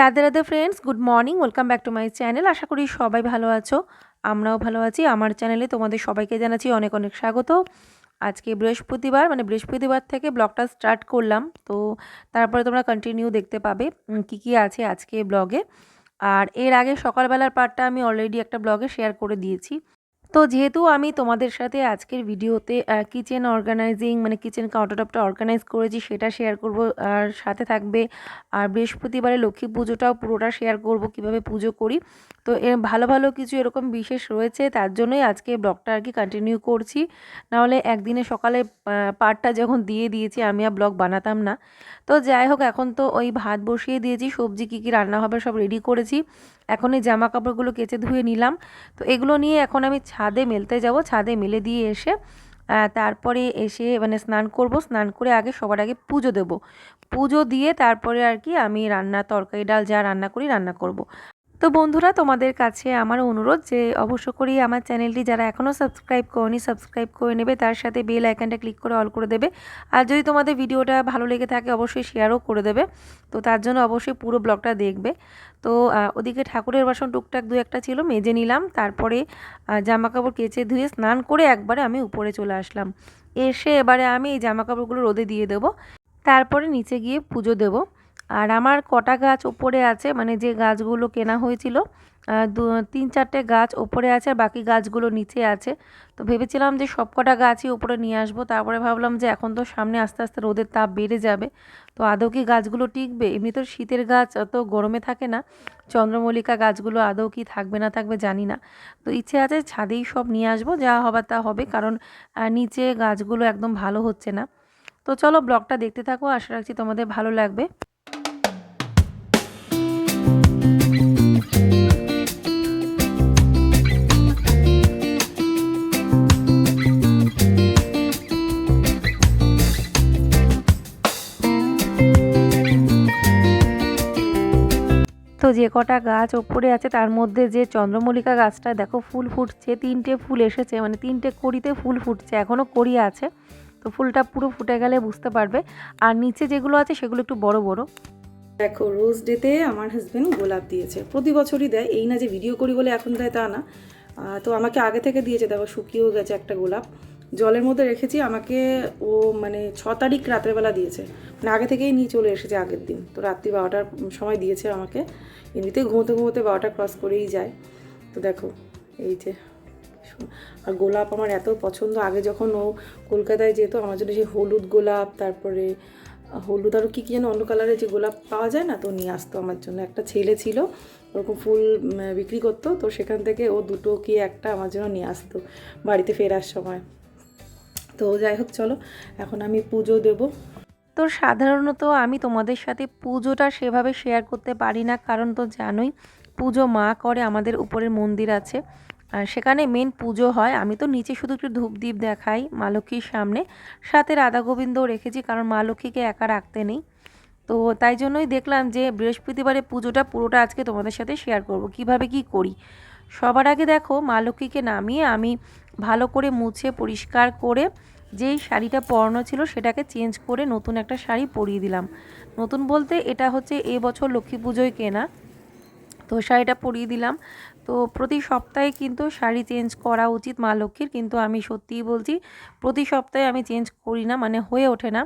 Radhe Radhe friends good morning welcome back to my channel আশা করি সবাই ভালো আছো, আমরাও ভালো আছি। আমার চ্যানেলে তোমাদের সবাইকে জানাচ্ছি অনেক অনেক স্বাগত। আজকে বৃহস্পতিবার মানে বৃহস্পতিবার থেকে ব্লগটা স্টার্ট করলাম। তো তারপরে তোমরা কন্টিনিউ দেখতে পাবে কি কি আছে আজকে ব্লগে। আর এর আগে সকালবেলার পার্টটা আমি অলরেডি একটা ব্লগে শেয়ার করে দিয়েছি। তো যেহেতু আমি তোমাদের সাথে আজকের ভিডিওতে কিচেন অর্গানাইজিং মানে কিচেন কাউন্টারটপটা অর্গানাইজ করেছি সেটা শেয়ার করব। আর সাথে থাকবে, আর বৃহস্পতিবারে লক্ষ্মী পুজোটাও পুরোটা শেয়ার করব কীভাবে পুজো করি। তো এ ভালো ভালো কিছু এরকম বিশেষ রয়েছে, তার জন্যই আজকে ব্লগটা আর কি কন্টিনিউ করছি। নাহলে একদিনে সকালে পার্টটা যখন দিয়ে দিয়েছি, আমি আর ব্লগ বানাতাম না। তো যাই হোক, এখন তো ওই ভাত বসিয়ে দিয়েছি, সবজি কী কী রান্না হবে সব রেডি করেছি। এখন এই জামা কাপড়গুলো কেচে ধুয়ে নিলাম। তো এগুলো নিয়ে এখন আমি ছাদে মেলতে যাব। ছাদে মেলে দিয়ে এসে তারপরে এসে মানে স্নান করব। স্নান করে আগে সবার আগে পুজো দেব। পুজো দিয়ে তারপরে আর কি আমি রান্না, তরকারি, ডাল যা রান্না করি রান্না করব। তো বন্ধুরা, তোমাদের কাছে আমার অনুরোধ যে অবশ্য করেই আমার চ্যানেলটি যারা এখনও সাবস্ক্রাইব করেনি, সাবস্ক্রাইব করে নেবে। তার সাথে বেল আইকনটা ক্লিক করে অল করে দেবে। আর যদি তোমাদের ভিডিওটা ভালো লেগে থাকে, অবশ্যই শেয়ারও করে দেবে। তো তার জন্য অবশ্যই পুরো ব্লগটা দেখবে। তো ওদিকে ঠাকুরের বাসন টুকটাক দু একটা ছিল, মেজে নিলাম। তারপরে জামা কাপড় কেচে ধুয়ে স্নান করে একবারে আমি উপরে চলে আসলাম। এসে এবারে আমি এই জামা কাপড়গুলো রোদে দিয়ে দেবো। তারপরে নিচে গিয়ে পুজো দেবো। আর আমার কটা গাছ ওপরে আছে মানে যে গাছগুলো কেনা হয়েছিল দু, তিন চারটে গাছ ওপরে আছে আর বাকি গাছগুলো নিচে আছে। তো ভেবেছিলাম যে সব কটা গাছই ওপরে নিয়ে আসব, তারপরে ভাবলাম যে এখন তো সামনে আস্তে আস্তে রোদের তাপ বেড়ে যাবে, তো আদৌ কি গাছগুলো টিকবে? এমনি তো শীতের গাছ অত গরমে থাকে না, চন্দ্রমল্লিকা গাছগুলো আদৌ কি থাকবে না থাকবে জানি না। তো ইচ্ছে আছে ছাদেই সব নিয়ে আসব, যা হবার তা হবে, কারণ নিচে গাছগুলো একদম ভালো হচ্ছে না। তো চলো ব্লগটা দেখতে থাকো, আশা রাখছি তোমাদের ভালো লাগবে। কটা গাছ ওপরে আছে, তার মধ্যে যে চন্দ্রমল্লিকা গাছটা, দেখো ফুল ফুটছে, তিনটে ফুল এসেছে মানে তিনটে কড়িতে ফুল ফুটছে এখনও কড়ি আছে, তো ফুলটা পুরো ফুটে গেলে বুঝতে পারবে। আর নিচে যেগুলো আছে, সেগুলো একটু বড় বড়। দেখো, রোজ ডেতে আমার হাজব্যান্ড গোলাপ দিয়েছে, প্রতি বছরই দেয়, এই না যে ভিডিও করি বলে এখন দেয় তা না তো আমাকে আগে থেকে দিয়েছে, দেখো শুকিয়েও গেছে একটা গোলাপ। জলের মধ্যে রেখেছি, আমাকে ও মানে ছ তারিখ রাত্রেবেলা দিয়েছে। মানে আগে থেকেই নিয়ে চলে এসেছে আগের দিন। তো রাত্রি বারোটার সময় দিয়েছে আমাকে। এমনিতে ঘুমোতে ঘুমোতে বারোটা ক্রস করেই যায়। তো দেখো, এই যে আর গোলাপ আমার এত পছন্দ। আগে যখন ও কলকাতায় যেত, আমার জন্য সেই হলুদ গোলাপ, তারপরে হলুদ আরও কী কী যেন অন্য কালারের যে গোলাপ পাওয়া যায় না, তো নিয়ে আসতো আমার জন্য। একটা ছেলে ছিল, ওরকম ফুল বিক্রি করতো। তো সেখান থেকে ও দুটো কি একটা আমার জন্য নিয়ে আসতো বাড়িতে ফেরার সময়। তো যাই হোক, চলো, এখন আমি পুজো দেব। তো সাধারণত আমি তোমাদের সাথে পুজোটা সেভাবে শেয়ার করতে পারি না, কারণ তো জানোই পুজো মা করে, আমাদের উপরের মন্দির আছে। আর সেখানে মেন পুজো হয়, আমি তো নিচে শুধু একটু ধূপদীপ দেখাই মা লক্ষ্মীর সামনে। সাথে রাধা গোবিন্দও রেখেছি, কারণ মা লক্ষ্মীকে একা রাখতে নেই। তো তাই জন্যই দেখলাম যে বৃহস্পতিবারে পুজোটা পুরোটা আজকে তোমাদের সাথে শেয়ার করব, কীভাবে কি করি? সবার আগে দেখো, মা লক্ষ্মীকে নামিয়ে আমি ভালো করে মুছে, পরিষ্কার করে যেই শাড়িটা পরানো ছিল সেটাকে চেঞ্জ করে নতুন একটা শাড়ি পরিয়ে দিলাম। নতুন বলতে এটা হচ্ছে এবছর লক্ষ্মী পুজোয় কেনা। তো শাড়িটা পরিয়ে দিলাম। তো প্রতি সপ্তাহে কিন্তু শাড়ি চেঞ্জ করা উচিত মা লক্ষ্মীর। কিন্তু আমি সত্যিই বলছি, প্রতি সপ্তাহে আমি চেঞ্জ করি না মানে হয়ে ওঠে না।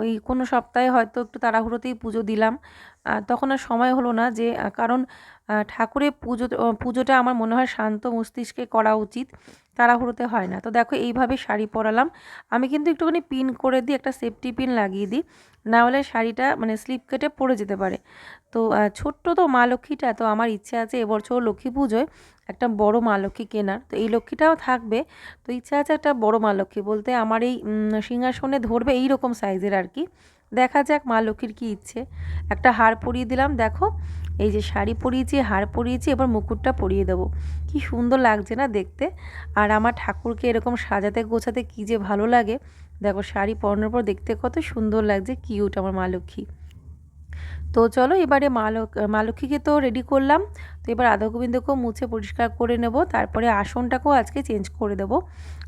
ওই কোনো সপ্তাহে হয়তো একটু তাড়াহুড়োতেই পুজো দিলাম। তখন আর সময় হলো না যে কারণ ঠাকুরের পুজো পুজোটা আমার মনে হয় শান্ত মস্তিষ্কে করা উচিত। তাড়াহুড়োতে হয় না। তো দেখো, এইভাবে শাড়ি পরালাম। আমি কিন্তু একটুখানি পিন করে দিই, একটা সেফটি পিন লাগিয়ে দিই। না হলে শাড়িটা মানে স্লিপ কেটে পড়ে যেতে পারে। তো ছোট্ট তো মা লক্ষ্মীটা, তো আমার ইচ্ছে আছে এবছর লক্ষ্মী পুজোয় একটা বড় মা লক্ষ্মী কেনার। তো এই লক্ষ্মীটাও থাকবে। তো ইচ্ছা আছে একটা বড় মা লক্ষ্মী বলতে আমার এই সিংহাসনে ধরবে এই রকম সাইজের আর কি। দেখা যাক মা লক্ষ্মীর কী ইচ্ছে। একটা হার পরিয়ে দিলাম। দেখো এই যে শাড়ি পরিয়েছি, হার পরিয়েছি, এবার মুকুটটা পরিয়ে দেবো। কি সুন্দর লাগছে না দেখতে? আর আমার ঠাকুরকে এরকম সাজাতে গোছাতে কী যে ভালো লাগে। দেখো শাড়ি পরানোর পর দেখতে কত সুন্দর লাগছে কিউট আমার মা লক্ষ্মী। তো চলো এবারে মা মা লক্ষ্মীকে তো রেডি করলাম। তো এবার আদা গোবিন্দকেও মুছে পরিষ্কার করে নেব। তারপরে আসনটাকেও আজকে চেঞ্জ করে দেব।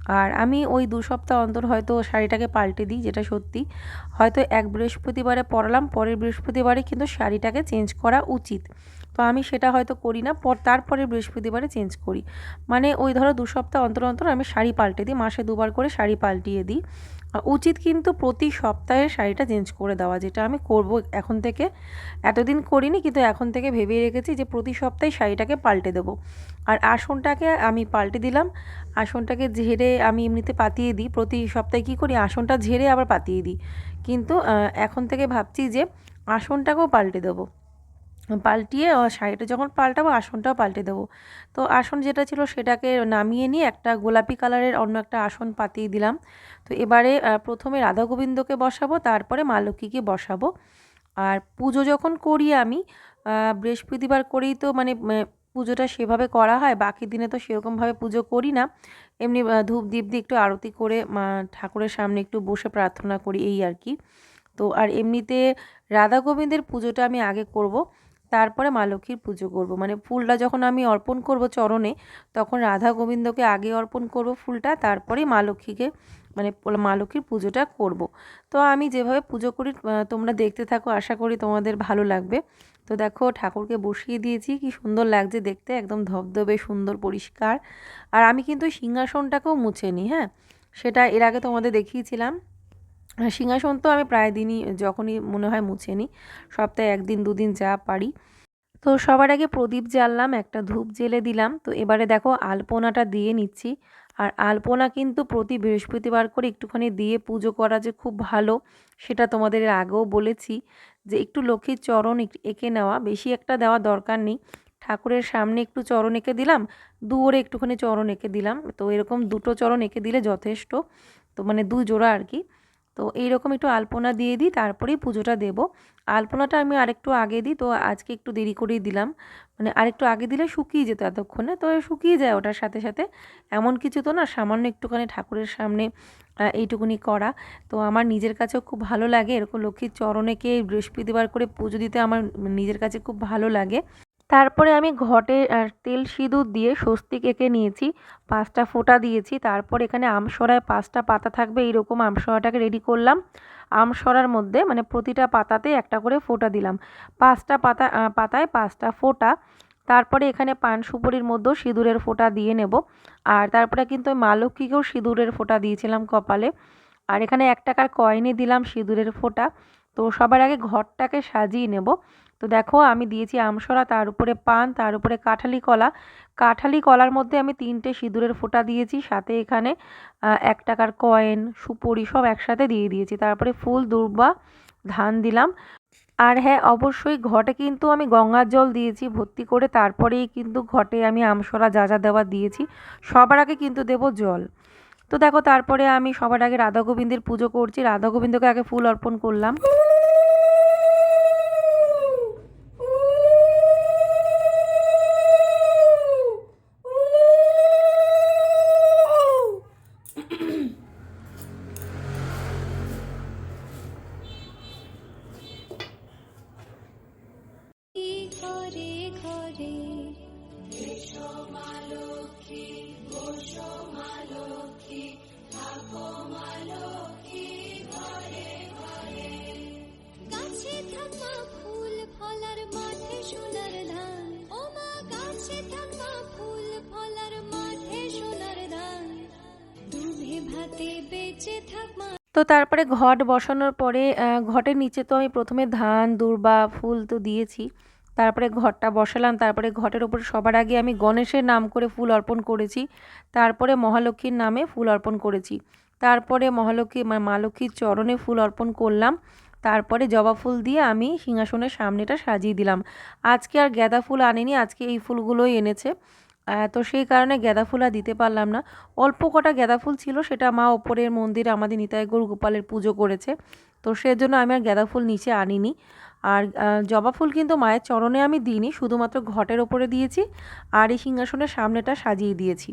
আর আমি ওই দু সপ্তাহ অন্তর হয়তো শাড়িটাকে পাল্টে দিই, যেটা সত্যি। হয়তো এক বৃহস্পতিবারে পরালাম, পরের বৃহস্পতিবারে কিন্তু শাড়িটাকে চেঞ্জ করা উচিত। তো আমি সেটা হয়তো করি না, পর তারপরে বৃহস্পতিবারে চেঞ্জ করি। মানে ওই ধরো দু সপ্তাহ অন্তর অন্তর আমি শাড়ি পাল্টে দিই, মাসে দুবার করে শাড়ি পাল্টিয়ে দিই। উচিত কিন্তু প্রতি সপ্তাহে শাড়িটা চেঞ্জ করে দেওয়া, যেটা আমি করব এখন থেকে। এতদিন করিনি, কিন্তু এখন থেকে ভেবেই রেখেছি যে প্রতি সপ্তাহে শাড়িটাকে পাল্টে দেবো। আর আসনটাকে আমি পাল্টে দিলাম। আসনটাকে ঝেড়ে আমি এমনিতে পাতিয়ে দিই। প্রতি সপ্তাহে কী করি? আসনটা ঝেড়ে আবার পাতিয়ে দিই। কিন্তু এখন থেকে ভাবছি যে আসনটাকেও পাল্টে দেবো। পাল্টিয়ে শাড়িটা যখন পাল্টাবো, আসনটাও পাল্টে দেবো। তো আসন যেটা ছিল সেটাকে নামিয়ে নিয়ে একটা গোলাপি কালারের অন্য একটা আসন পাতিয়ে দিলাম। তো এবারে প্রথমে রাধা গোবিন্দকে বসাবো, তারপরে মা লক্ষ্মীকে বসাবো। আর পুজো যখন করি আমি বৃহস্পতিবার করেই তো মানে পুজোটা সেভাবে করা হয়, বাকি দিনে তো সেরকমভাবে পুজো করি না। এমনি ধূপ দীপ দিয়ে একটু আরতি করে, মা ঠাকুরের সামনে একটু বসে প্রার্থনা করি, এই আর কি। তো আর এমনিতে রাধা গোবিন্দের পুজোটা আমি আগে করব। তারপরে মা লক্ষ্মীর পুজো করব। মানে ফুলটা যখন আমি অর্পণ করব চরণে, তখন রাধা গোবিন্দকে আগে অর্পণ করব ফুলটা, তারপরেই মা লক্ষ্মীকে মানে মা লক্ষ্মীর পুজোটা করব। তো আমি যেভাবে পুজো করি তোমরা দেখতে থাকো, আশা করি তোমাদের ভালো লাগবে। তো দেখো, ঠাকুরকে বসিয়ে দিয়েছি, কি সুন্দর লাগছে দেখতে, একদম ধবধবে, সুন্দর, পরিষ্কার। আর আমি কিন্তু সিংহাসনটাকেও মুছে নিই হ্যাঁ? সেটা এর আগে তোমাদের দেখিয়েছিলাম। সিংহাসন তো আমি প্রায় দিনই, যখনই মনে হয় মুছে নিই, সপ্তাহে একদিন, দুদিন যা পারি। তো সবার আগে প্রদীপ জ্বাললাম, একটা ধূপ জ্বেলে দিলাম। তো এবারে দেখো আলপনাটা দিয়ে নিচ্ছি। আর আলপনা কিন্তু প্রতি বৃহস্পতিবার করে একটুখানি দিয়ে পুজো করা যে খুব ভালো, সেটা তোমাদের আগেও বলেছি। যে একটু লক্ষ্মীর চরণ এঁকে নেওয়া, বেশি একটা দেওয়া দরকার নেই। ঠাকুরের সামনে একটু চরণ এঁকে দিলাম, দুয়ারে একটুখানি চরণ এঁকে দিলাম। তো এরকম দুটো চরণ এঁকে দিলে যথেষ্ট। তো মানে দু জোড়া আর কি। তো এইরকম একটু আলপনা দিয়ে দিই, তারপরেই পুজোটা দেব। আলপনাটা আমি আরেকটু আগে দিই, তো আজকে একটু দেরি করেই দিলাম। মানে আরেকটু আগে দিলে শুকিয়ে যেত এতক্ষণে, তো শুকিয়ে যায় ওটার সাথে সাথে। এমন কিছু তো না, সামান্য একটুখানি ঠাকুরের সামনে এইটুকুনি করা। তো আমার নিজের কাছেও খুব ভালো লাগে, এরকম লক্ষ্মীর চরণেকে বৃহস্পতিবার করে পুজো দিতে আমার নিজের কাছে খুব ভালো লাগে। তারপরে আমি ঘটে তেল সিঁদুর দিয়ে স্বস্তিক এঁকে নিয়েছি, পাঁচটা ফোঁটা দিয়েছি, তারপর এখানে আমসরায় পাঁচটা পাতা থাকবে, এইরকম আমসরাটাকে রেডি করলাম। আমসরার মধ্যে মানে প্রতিটা পাতাতে একটা করে ফোঁটা দিলাম। পাঁচটা পাতা পাতায় পাঁচটা ফোঁটা, তারপরে এখানে পান সুপুরির মধ্যেও সিঁদুরের ফোঁটা দিয়ে নেব। আর তারপরে কিন্তু আমি মা লক্ষ্মীকেও সিঁদুরের ফোঁটা দিয়েছিলাম কপালে। আর এখানে এক টাকার কয়েনে দিলাম সিঁদুরের ফোঁটা। তো সবার আগে ঘরটাকে সাজিয়ে নেব। তো দেখো, আমি দিয়েছি আমসরা, তার উপরে পান, তার উপরে কাঁঠালি কলা। কাঁঠালি কলার মধ্যে আমি তিনটে সিঁদুরের ফোঁটা দিয়েছি, সাথে এখানে এক টাকার কয়েন, সুপুরি সব একসাথে দিয়ে দিয়েছি। তারপরে ফুল, দুর্বা, ধান দিলাম। আর হ্যাঁ অবশ্যই ঘটে কিন্তু আমি গঙ্গার জল দিয়েছি, ভর্তি করে তারপরেই কিন্তু ঘটে আমি আমসরা যা যা দেওয়া দিয়েছি, সবার আগে কিন্তু দেব জল। তো দেখো, তারপরে আমি সবার আগে রাধা গোবিন্দের পুজো করছি। রাধা গোবিন্দকে আগে ফুল অর্পণ করলাম। তো তারপরে ঘট বসানোর পরে ঘটের নিচে তো আমি প্রথমে ধান, দূর্বা, ফুল তো দিয়েছি। তারপরে ঘরটা বসালাম। তারপরে ঘটের ওপরে সবার আগে আমি গণেশের নাম করে ফুল অর্পণ করেছি। তারপরে মহালক্ষ্মীর নামে ফুল অর্পণ করেছি। তারপরে মহালক্ষ্মী মা- মা লক্ষ্মীর চরণে ফুল অর্পণ করলাম। তারপরে জবা ফুল দিয়ে আমি সিংহাসনের সামনেটা সাজিয়ে দিলাম। আজকে আর গাঁদা ফুল আনিনি, আজকে এই ফুলগুলোই এনেছে। তো সেই কারণে গাঁদা ফুল আর দিতে পারলাম না। অল্প কটা গাঁদা ফুল ছিল, সেটা মা ওপরের মন্দির আমাদের নিতাই গৌর গোপালের পুজো করেছে। তো সেজন্য আমি আর গাঁদা ফুল নিচে আনিনি। আর জবা ফুল কিন্তু মায়ের চরণে আমি দিইনি, শুধুমাত্র ঘটের ওপরে দিয়েছি আর এই সিংহাসনের সামনেটা সাজিয়ে দিয়েছি।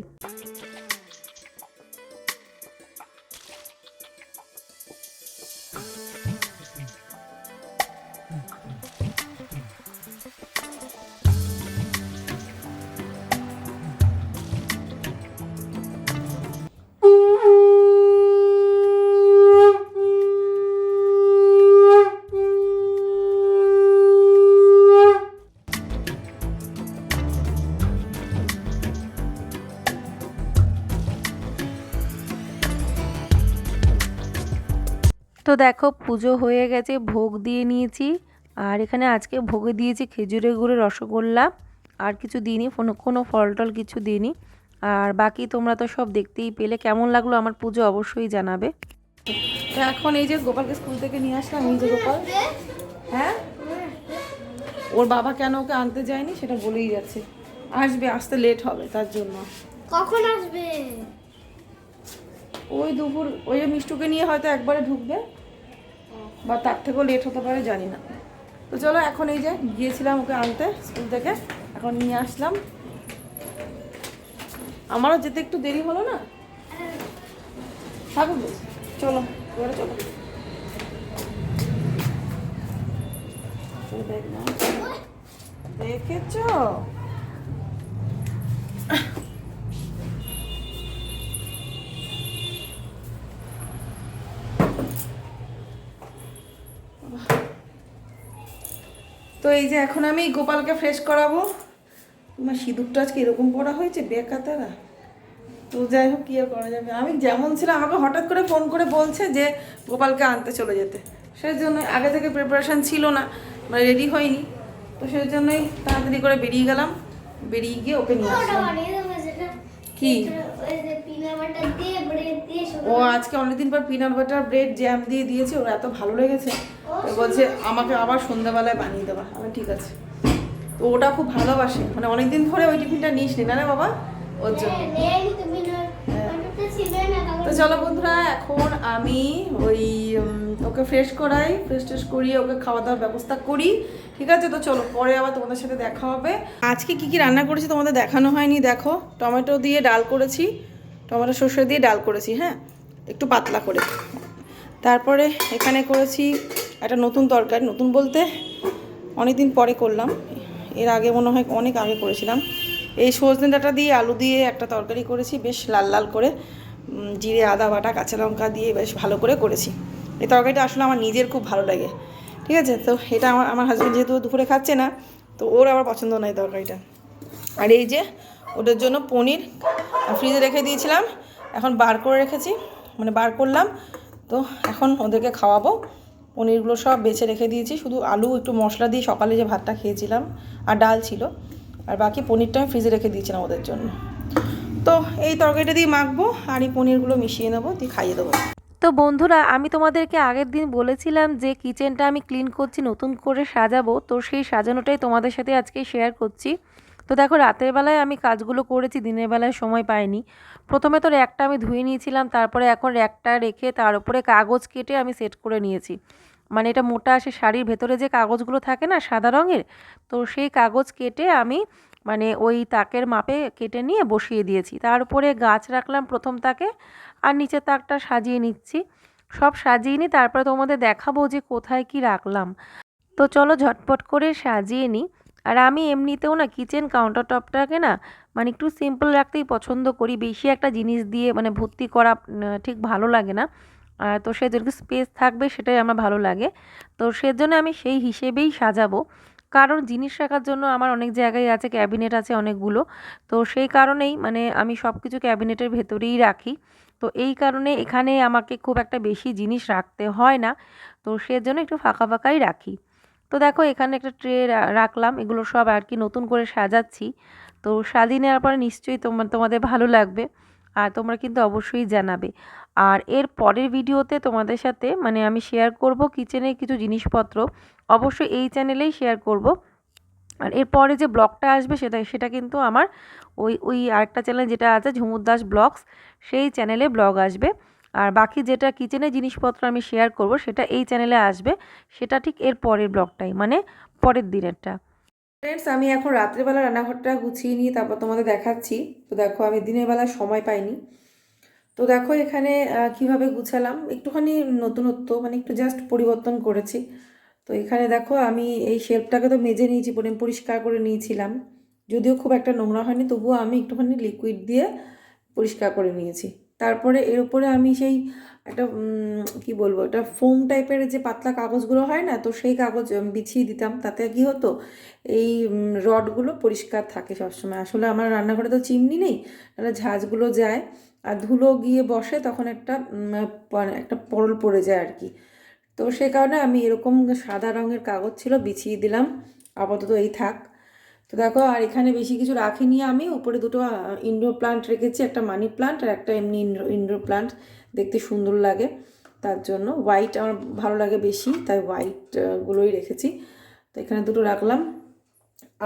তো দেখো পুজো হয়ে গেছে ভোগ দিয়ে নিয়েছি। আর এখানে আজকে ভোগে দিয়েছি খেজুরের গুড়ে রসগোল্লা। আর কিছু দিইনি কোনো কোনো ফল টল কিছু দিইনি। আর বাকি তোমরা তো সব দেখতেই পেলে। কেমন লাগল আমার পুজো অবশ্যই জানাবে। তো এখন এই যে গোপালকে স্কুল থেকে নিয়ে আসলাম এই যে গোপাল। হ্যাঁ? ওর বাবা কেন ওকে আনতে যায়নি সেটা বলেই যাচ্ছে। আসবে আসতে লেট হবে তার জন্য। কখন আসবে? ওই দুপুর, ওই মিষ্টুকে নিয়ে হয়তো একবারে ঢুকবে, বা তার থেকেও লেট হতে পারে, জানি না। তো চলো, এখন এই যে গিয়েছিলাম ওকে আনতে স্কুল থেকে, এখন নিয়ে আসলাম। আমারও যেতে একটু দেরি হলো না? থাকুন চলো, এবারে চলো। দেখেছ? এই যে এখন আমি গোপালকে ফ্রেশ করাবো। তোমার সিঁদুরটা আজকে এরকম পড়া হয়েছে? বেকাতারা। তো যাই হোক, কী আর করা যাবে? আমি যেমন ছিলাম, আমাকে হঠাৎ করে ফোন করে বলছে যে গোপালকে আনতে চলে যেতে। সেই জন্য আগে থেকে প্রিপারেশান ছিল না মানে রেডি হয়নি। তো সেই জন্যই তাড়াতাড়ি করে বেরিয়ে গেলাম। বেরিয়ে গিয়ে ওকে নিয়ে আসলাম। কি? ও আজকে অনেকদিন পর পিনাট বাটার ব্রেড জ্যাম দিয়ে দিয়েছে, ওর এত ভালো লেগেছে। তো বলছে আমাকে আবার সন্ধ্যাবেলায় বানিয়ে দেবা। আমি ঠিক আছে। তো ওটা খুব ভালোবাসে। মানে অনেকদিন ধরে ওই টিফিনটা নিস নি না রে বাবা? ওর জন্য। তো চলো বন্ধুরা এখন আমি ওই ওকে ফ্রেশ করাই ফ্রেশ ট্রেশ করিয়ে ওকে খাওয়া দাওয়ার ব্যবস্থা করি। ঠিক আছে? তো চলো পরে আবার তোমাদের সাথে দেখা হবে। আজকে কি কি রান্না করেছি তোমাদের দেখানো হয়নি দেখো। টমেটো দিয়ে ডাল করেছি টমেটো সর্ষে দিয়ে ডাল করেছি হ্যাঁ? একটু পাতলা করে। তারপরে এখানে করেছি একটা নতুন তরকারি নতুন বলতে অনেক দিন পরে করলাম। এর আগে মনে হয় অনেক আগে করেছিলাম। এই সজনে ডাঁটা দিয়ে আলু দিয়ে একটা তরকারি করেছি, বেশ লাল লাল করে। জিরে, আদা বাটা, কাঁচা লঙ্কা দিয়ে বেশ ভালো করে করেছি। এই তরকারিটা আসলে আমার নিজের খুব ভালো লাগে। ঠিক আছে? তো এটা আমার আমার হাজব্যান্ড যেহেতু দুপুরে খাচ্ছে না, তো ওর আবার পছন্দ নয় তরকারিটা। আর এই যে ওদের জন্য পনির ফ্রিজে রেখে দিয়েছিলাম, এখন বার করে রেখেছি। মানে বার করলাম, তো এখন ওদেরকে খাওয়াবো। পনিরগুলো সব বেছে রেখে দিয়েছি। শুধু আলু, একটু মশলা দিয়ে সকালে যে ভাতটা খেয়েছিলাম আর ডাল ছিল। আর বাকি পনিরটা আমি ফ্রিজে রেখে দিয়েছিলাম ওদের জন্য। তো এই তরকারিটা দিয়ে মাখবো আর এই পনিরগুলো মিশিয়ে নেব, দিয়ে খাইয়ে দেবো। তো বন্ধুরা, আমি তোমাদেরকে আগের দিন বলেছিলাম যে কিচেনটা আমি ক্লিন করছি, নতুন করে সাজাবো। তো সেই সাজানোটাই তোমাদের সাথে আজকে শেয়ার করছি। তো দেখো, রাতের বেলায় আমি কাজগুলো করেছি, দিনের বেলায় সময় পাইনি। প্রথমে তো র্যাকটা আমি ধুয়ে নিয়েছিলাম, তারপরে এখন র্যাকটা রেখে তার উপরে কাগজ কেটে আমি সেট করে নিয়েছি। মানে এটা মোটা আসে শাড়ির ভেতরে যে কাগজগুলো থাকে না সাদা রঙের, তো সেই কাগজ কেটে আমি মানে ওই তাকের মাপে কেটে নিয়ে বসিয়ে দিয়েছি। তার উপরে গাছ রাখলাম প্রথম তাকে আর নিচের তাকটা সাজিয়ে নিচ্ছি। সব সাজিয়ে নিই তারপরে তোমাদের দেখাবো যে কোথায় কি রাখলাম। তো চলো ঝটপট করে সাজিয়ে নিই। আর আমি এমনিতেও না কিচেন কাউন্টার টপটাকে না মানে একটু সিম্পল রাখতেই পছন্দ করি। বেশি একটা জিনিস দিয়ে মানে ভর্তি করা ঠিক ভালো লাগে না। তো সেজন্য স্পেস থাকবে, সেটাই আমার ভালো লাগে। তো সেজন্য আমি সেই হিসেবেই সাজাবো। কারণ জিনিস রাখার জন্য আমার অনেক জায়গায় আছে ক্যাবিনেট আছে অনেকগুলো। তো সেই কারণেই মানে আমি সব কিছু ক্যাবিনেটের ভেতরেই রাখি। তো এই কারণে এখানে আমাকে খুব একটা বেশি জিনিস রাখতে হয় না। তো সেজন্য একটু ফাঁকা ফাঁকাই রাখি। তো দেখো, এখানে একটা ট্রে রাখলাম। এগুলো সব আর কি নতুন করে সাজাচ্ছি। তো সাজিয়ে নেওয়ার পরে নিশ্চয়ই তোমার তোমাদের ভালো লাগবে। আর তোমরা কিন্তু অবশ্যই জানাবে। আর এর পরের ভিডিওতে তোমাদের সাথে মানে আমি শেয়ার করব কিচেনের কিছু জিনিসপত্র। অবশ্যই এই চ্যানেলেই শেয়ার করব। আর এরপরে যে ব্লগটা আসবে সেটা সেটা কিন্তু আমার ওই ওই আরেকটা চ্যানেল যেটা আছে, ঝুমুর দাস ব্লগস, সেই চ্যানেলে ব্লগ আসবে। আর বাকি যেটা কিচেনের জিনিসপত্র আমি শেয়ার করব, সেটা এই চ্যানেলে আসবে। সেটা ঠিক এর পরের ব্লগটাই মানে পরের দিনেরটা। ফ্রেন্ডস আমি এখন রাত্রেবেলা রান্নাঘরটা গুছিয়ে নিয়ে তারপর তোমাদের দেখাচ্ছি। তো দেখো, আমি দিনের বেলা সময় পাইনি। তো দেখো, এখানে কীভাবে গুছালাম? একটুখানি নতুনত্ব মানে একটু জাস্ট পরিবর্তন করেছি। তো এখানে দেখো, আমি এই শেল্ফটাকে তো মেজে নিয়েছি, পরি- পরিষ্কার করে নিয়েছিলাম। যদিও খুব একটা নোংরা হয়নি, তবুও আমি একটুখানি লিকুইড দিয়ে পরিষ্কার করে নিয়েছি। তারপরে এর উপরে আমি সেই একটা কি বলব, একটা ফোম টাইপের যে পাতলা কাগজগুলো হয় না, তো সেই কাগজ বিছিয়ে দিতাম। তাতে কি হতো, এই রডগুলো পরিষ্কার থাকে সবসময়। আসলে আমার রান্নাঘরে তো চিমনি নেই তাহলে ঝাঁঝগুলো যায়। আর ধুলো গিয়ে বসে তখন একটা একটা পরল পড়ে যায় আর কি। তো সে কারণে আমি এরকম সাদা রঙের কাগজ ছিল, বিছিয়ে দিলাম। আপাতত এই থাক। তো দেখো, আর এখানে বেশি কিছু রাখিনি আমি। উপরে দুটো ইনডোর প্লান্ট রেখেছি, একটা মানি প্লান্ট আর একটা এমনি ইনডোর প্লান্ট দেখতে সুন্দর লাগে। তার জন্য হোয়াইট আমার ভালো লাগে বেশি, তাই হোয়াইট গুলোই রেখেছি। তো এখানে দুটো রাখলাম।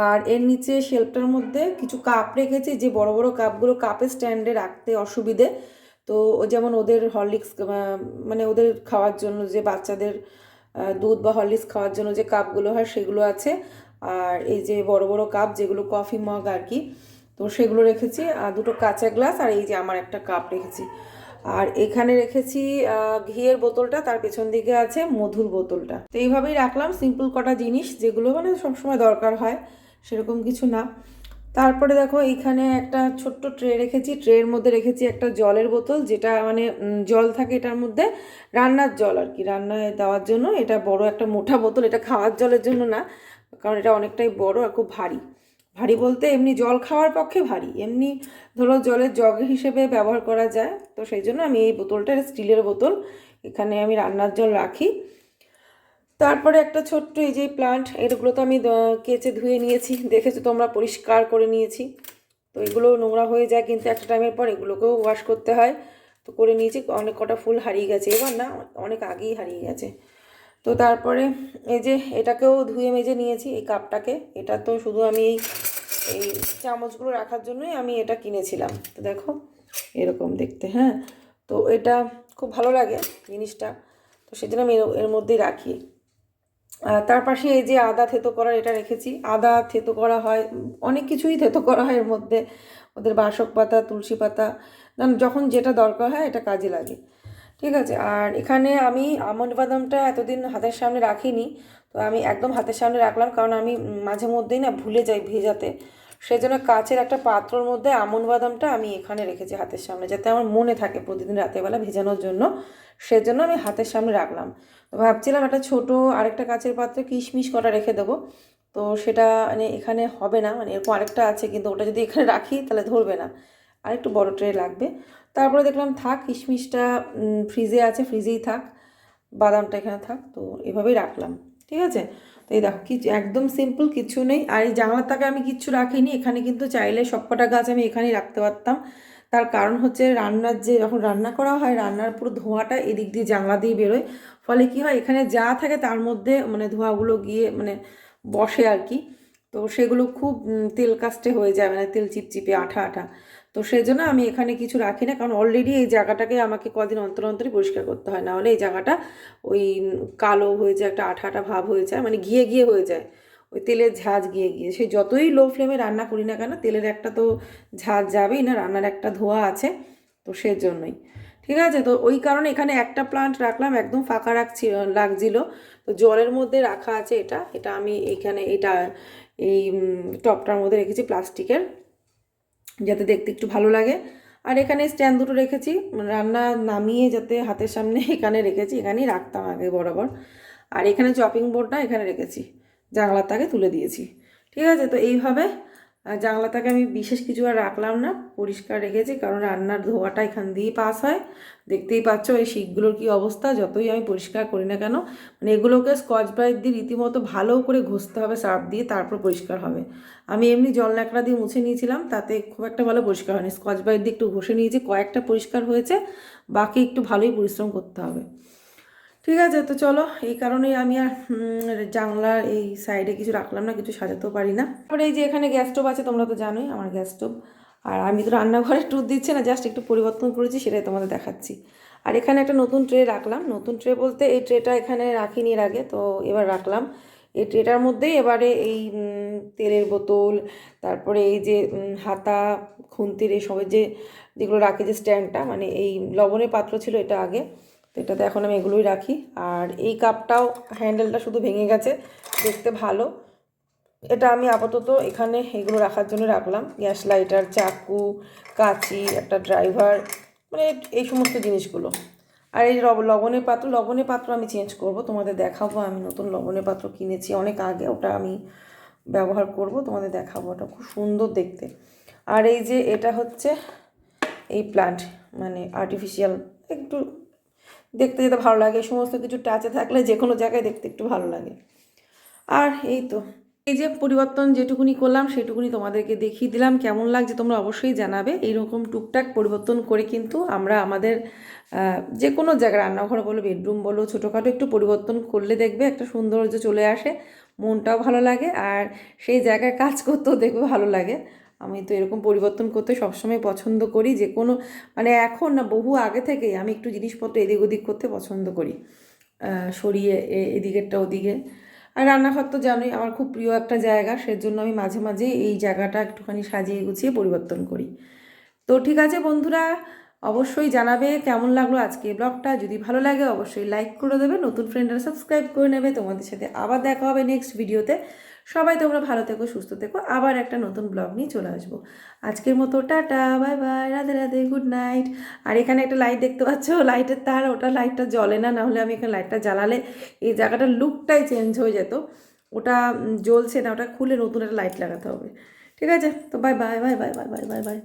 আর এর নিচে শেলফটার মধ্যে কিছু কাপ রেখেছি, যে বড় বড় কাপগুলো কাপের স্ট্যান্ডে রাখতে অসুবিধে। তো যেমন ওদের হরলিক্স মানে ওদের খাওয়ার জন্য যে বাচ্চাদের দুধ বা হরলিক্স খাওয়ার জন্য যে কাপগুলো হয় সেগুলো আছে। আর এই যে বড় বড় কাপ যেগুলো কফি মগ আর কি, তো সেগুলো রেখেছি। আর দুটো কাঁচা গ্লাস আর এই যে আমার একটা কাপ রেখেছি। আর এখানে রেখেছি ঘিয়ের বোতলটা, তার পেছন দিকে আছে মধুর বোতলটা। তো এইভাবেই রাখলাম সিম্পল কটা জিনিস যেগুলো মানে সবসময় দরকার হয়, সেরকম কিছু না। তারপরে দেখো এইখানে একটা ছোট্ট ট্রে রেখেছি, ট্রের মধ্যে রেখেছি একটা জলের বোতল, যেটা মানে জল থাকে এটার মধ্যে, রান্নার জল আর কি, রান্নায় দেওয়ার জন্য। এটা বড় একটা মোটা বোতল, এটা খাওয়ার জলের জন্য না, কারণ এটা অনেকটাই বড় আর খুব ভারী। ভারী বলতে এমনি জল খাওয়ার পক্ষে ভারী। এমনি ধরো জলের জগ হিসেবে ব্যবহার করা যায়। তো সেই জন্য আমি এই বোতলটা স্টিলের বোতল। এখানে আমি রান্নার জল রাখি। তারপরে একটা ছোট্ট এই যে প্লান্ট, এগুলো তো আমি কেচে ধুয়ে নিয়েছি। দেখেছ তোমরা, পরিষ্কার করে নিয়েছি। তো এগুলো নোংরা হয়ে যায় কিন্তু একটা টাইমের পর এগুলোকেও ওয়াশ করতে হয়। তো করে নিয়েছি, অনেক কটা ফুল হারিয়ে গেছে। এবার না, অনেক আগেই হারিয়ে গেছে। তো তারপরে এই যে এটাকেও ধুয়ে মেজে নিয়েছি এই কাপটাকে। এটা তো শুধু আমি এই এই চামচগুলো রাখার জন্যই আমি এটা কিনেছিলাম। তো দেখো, এরকম দেখতে হ্যাঁ? তো এটা খুব ভালো লাগে জিনিসটা। তো সেজন্য আমি এর- মধ্যেই রাখি। তার পাশে এই যে আদা থেতো করার এটা রেখেছি। আদা থেতো করা হয়, অনেক কিছুই থেতো করা হয় এর মধ্যে। ওদের বাসক পাতা, তুলসী পাতা যখন যেটা দরকার হয় এটা কাজে লাগে। ঠিক আছে? আর এখানে আমি আমন্ড বাদামটা এতদিন হাতের সামনে রাখিনি, তো আমি একদম হাতের সামনে রাখলাম কারণ আমি মাঝে মধ্যেই না ভুলে যাই ভেজাতে। সেজন্য কাচের একটা পাত্রর মধ্যে আমন্ড বাদামটা আমি এখানে রেখেছি হাতের সামনে, যাতে আমার মনে থাকে প্রতিদিন রাতেরবেলা ভেজানোর জন্য। সেজন্য আমি হাতের সামনে রাখলাম। তো ভাবছিলাম একটা ছোট আরেকটা কাচের পাত্রে কিশমিশ করা রেখে দেবো। তো সেটা মানে এখানে হবে না মানে এরকম আরেকটা আছে, কিন্তু ওটা যদি এখানে রাখি তাহলে ধরবে না। আরেকটু বড় ট্রে লাগবে। তারপরে দেখলাম, থাক, কিশমিশটা ফ্রিজে আছে ফ্রিজেই থাক, বাদামটা এখানে থাক, তো এভাবেই রাখলাম, ঠিক আছে? তো এই দেখো কি একদম সিম্পল কিছু নেই। আর এই জানলার তাকে আমি কিচ্ছু রাখিনি, এখানে কিন্তু চাইলে সবকটা গাছ আমি এখানেই রাখতে পারতাম। তার কারণ হচ্ছে রান্নার যে, যখন রান্না করা হয়, রান্নার পুরো ধোঁয়াটা এদিক দিয়ে জানলা দিয়ে বেরোয়। ফলে কি হয়, এখানে যা থাকে তার মধ্যে মানে ধোঁয়াগুলো গিয়ে মানে বসে আর কি। তো সেগুলো খুব তেল কাস্টে হয়ে যায় মানে তেল চিপচিপে আঠা আঠা। তো সেই জন্য আমি এখানে কিছু রাখি না, কারণ অলরেডি এই জায়গাটাকে আমাকে কদিন অন্তর অন্তরই পরিষ্কার করতে হয়। না হলে এই জায়গাটা ওই কালো হয়ে যায়, একটা আঠা আঠা ভাব হয়ে যায় মানে ঘিয়ে ঘিয়ে হয়ে যায়। ওই তেলের ঝাঁজ গিয়ে গিয়ে সে যতই লো ফ্লেমে রান্না করি না কেন, তেলের একটা তো ঝাঁজ যাবেই না, রান্নার একটা ধোয়া আছে, তো সেজন্যই। ঠিক আছে? তো ওই কারণে এখানে একটা প্লান্ট রাখলাম, একদম ফাঁকা রাখছি লাগছিল। তো জলের মধ্যে রাখা আছে এটা এটা আমি এখানে, এটা এই টপটার মধ্যে রেখেছি প্লাস্টিকের যাতে দেখতে একটু ভালো লাগে। আর এখানে স্ট্যান্ড দুটো রেখেছি। রান্না নামিয়ে যাতে হাতের সামনে এখানে রেখেছি। এখানেই রাখতাম আগে বরাবর। আর এখানে চপিং বোর্ডটা এখানে রেখেছি। জানলার তাকে তুলে দিয়েছি। ঠিক আছে? তো এইভাবে জানলাটাকে আমি বিশেষ কিছু আর রাখলাম না, পরিষ্কার রেখেছি, কারণ রান্নার ধোয়াটা এখান দিয়েই পাস হয়। দেখতেই পাচ্ছ এই শিকগুলোর কি অবস্থা, যতই আমি পরিষ্কার করি না কেন মানে এগুলোকে স্কচ ব্রাইট দিয়ে রীতিমতো ভালো করে ঘষতে হবে, সার্ফ দিয়ে তারপর পরিষ্কার হবে। আমি এমনি জল ন্যাকড়া দিয়ে মুছে নিয়েছিলাম, তাতে খুব একটা ভালো পরিষ্কার হয়নি। স্কচ ব্রাইট দিয়ে একটু ঘষে নিয়েছি, কয়েকটা পরিষ্কার হয়েছে, বাকি একটু ভালোই পরিশ্রম করতে হবে। ঠিক আছে, তো চলো, এই কারণেই আমি আর জানলার এই সাইডে কিছু রাখলাম না, কিছু সাজাতেও পারি না। তারপরে এই যে এখানে গ্যাস স্টোভ আছে, তোমরা তো জানোই আমার গ্যাস স্টোভ আর আমি তো রান্নাঘরে টুথ দিচ্ছি না জাস্ট একটু পরিবর্তন করেছি, সেটাই তোমাদের দেখাচ্ছি। আর এখানে একটা নতুন ট্রে রাখলাম। নতুন ট্রে বলতে এই ট্রেটা এখানে রাখিনি এর আগে, তো এবার রাখলাম। এই ট্রেটার মধ্যেই এবারে এই তেলের বোতল, তারপরে এই যে হাতা, খুন্তির এসবের যে, যেগুলো রাখে যে স্ট্যান্ডটা মানে এই লবণের পাত্র ছিল এটা আগে। তো এটাতে এখন আমি এগুলোই রাখি। আর এই কাপটাও হ্যান্ডেলটা শুধু ভেঙে গেছে, দেখতে ভালো। এটা আমি আপাতত এখানে এগুলো রাখার জন্য রাখলাম। গ্যাস লাইটার, চাকু, কাঁচি, একটা ড্রাইভার মানে এই সমস্ত জিনিসগুলো। আর এই লব- লবণের পাত্র লবণের পাত্র আমি চেঞ্জ করব, তোমাদের দেখাবো। আমি নতুন লবণের পাত্র কিনেছি অনেক আগে, ওটা আমি ব্যবহার করব, তোমাদের দেখাবো। ওটা খুব সুন্দর দেখতে। আর এই যে এটা হচ্ছে এই প্লান্ট মানে আর্টিফিশিয়াল একটু দেখতে যেতে ভালো লাগে, সমস্ত কিছু টাচে থাকলে যে কোনো জায়গায় দেখতে একটু ভালো লাগে। আর এই তো, এই যে পরিবর্তন যেটুকুনি করলাম সেটুকুনি তোমাদেরকে দেখিয়ে দিলাম, কেমন লাগছে তোমরা অবশ্যই জানাবে। এইরকম টুকটাক পরিবর্তন করে কিন্তু আমরা আমাদের যে কোনো জায়গায় রান্নাঘর বলো বেডরুম বলো, ছোটোখাটো একটু পরিবর্তন করলে দেখবে একটা সৌন্দর্য চলে আসে, মনটাও ভালো লাগে, আর সেই জায়গায় কাজ করতেও দেখবে ভালো লাগে। আমি তো এরকম পরিবর্তন করতে সবসময় পছন্দ করি, যে কোনো মানে এখন না, বহু আগে থেকেই আমি একটু জিনিসপত্র এদিক ওদিক করতে পছন্দ করি। সরিয়ে এদিকেরটা ওদিকে। আর রান্নাঘর তো জানোই, আমার খুব প্রিয় একটা জায়গা, সেজন্য আমি মাঝে মাঝে এই জায়গাটা একটুখানি সাজিয়ে গুছিয়ে পরিবর্তন করি। তো ঠিক আছে বন্ধুরা, অবশ্যই জানাবে কেমন লাগল আজকে ব্লগটা। যদি ভালো লাগে, অবশ্যই লাইক করে দেবে, নতুন ফ্রেন্ডরা সাবস্ক্রাইব করে নেবে। তোমাদের সাথে আবার দেখা হবে নেক্সট ভিডিওতে সবাই তোমরা ভালো থেকো, সুস্থ থেকো। আবার একটা নতুন ব্লগ নিয়ে চলে আসব। আজকের মতো tata, bye bye, Radhe Radhe good night আর এখানে একটা লাইট দেখতে পাচ্ছ? লাইটের তার, ওটা লাইটটা জ্বলে না, নাহলে আমি এখানে লাইটটা জ্বালালে এই জায়গাটার লুকটাই চেঞ্জ হয়ে যেত। ওটা জ্বলছে না, ওটা খুলে নতুন একটা লাইট লাগাতে হবে। ঠিক আছে? তো bye bye bye bye bye bye bye bye